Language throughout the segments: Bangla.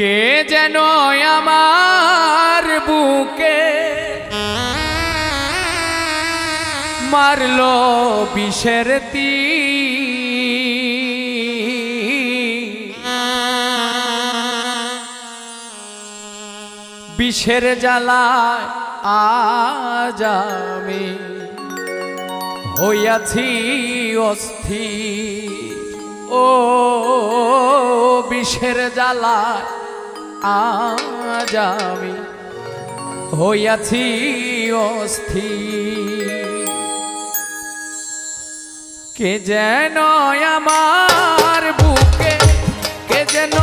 কে যেন আমার বুকে মারলো বিষের তীর। বিষের জ্বালায় আজ আমি হইয়াছি অস্থির। ও, বিষের জ্বালায় আজ আমি হইয়াছি অস্থির। কে যেন আমার বুকে, কে যেন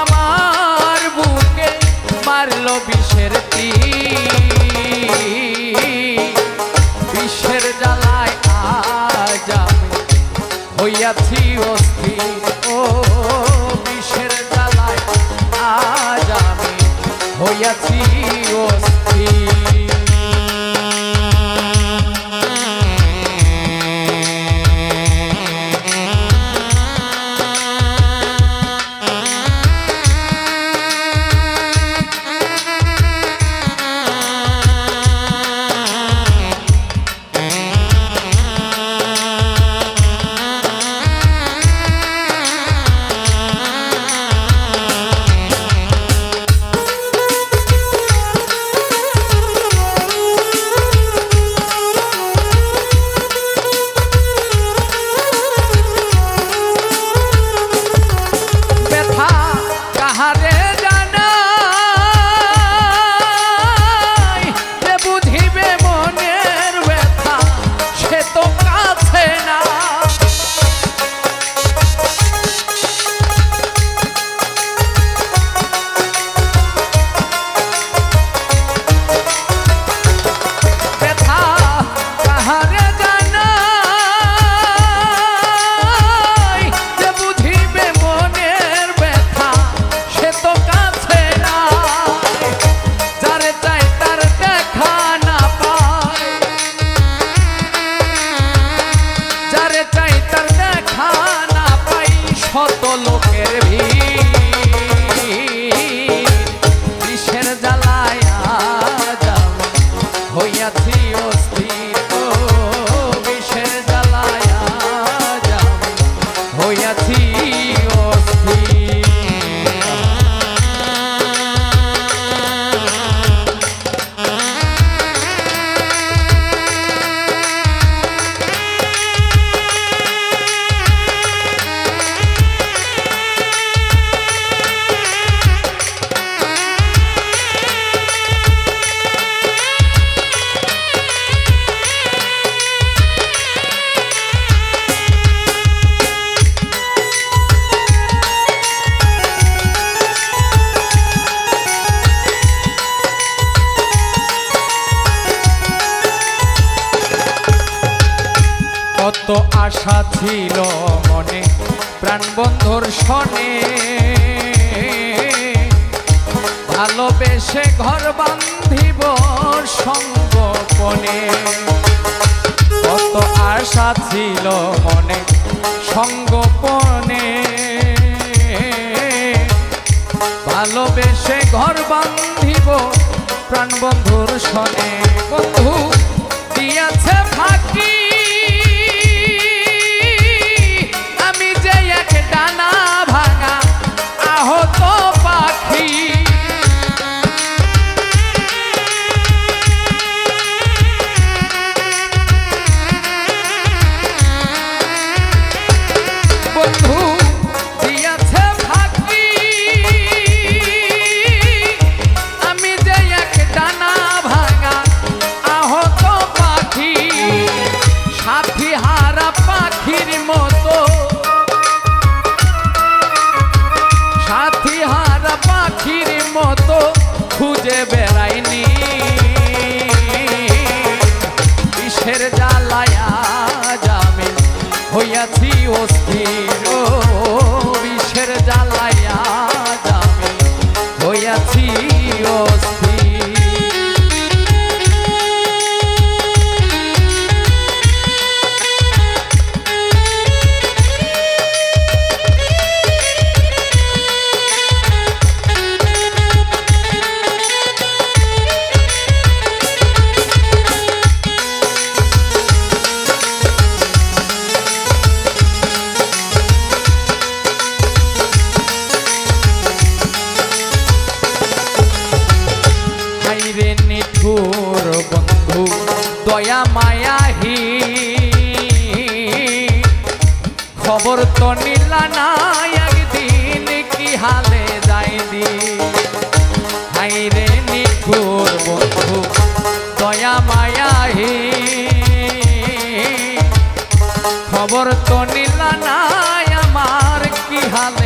আমার বুকে মারলো বিষের বিষের জ্বালায় আজ আমি হইয়াছি অস্থির। কত আশা ছিল মনে, প্রাণবন্ধুর শনে। ভালোবেসে ঘর বান্ধিব সঙ্গপনে কত আশা ছিল মনে সঙ্গপনে ভালোবেসে ঘর বান্ধিব প্রাণবন্ধুর শনে। বন্ধু, দিয়াছে ফাঁকি হইয়াছি অস্থির বিষের জ্বালায়া তোর বন্ধু, দয়া মায়াহি। খবর তো নিলা নাই একদিন, কি হালে যাই দি হাই রে বন্ধু, দয়া মায়াহি। খবর তো নিলা নাই, আমার কি হালে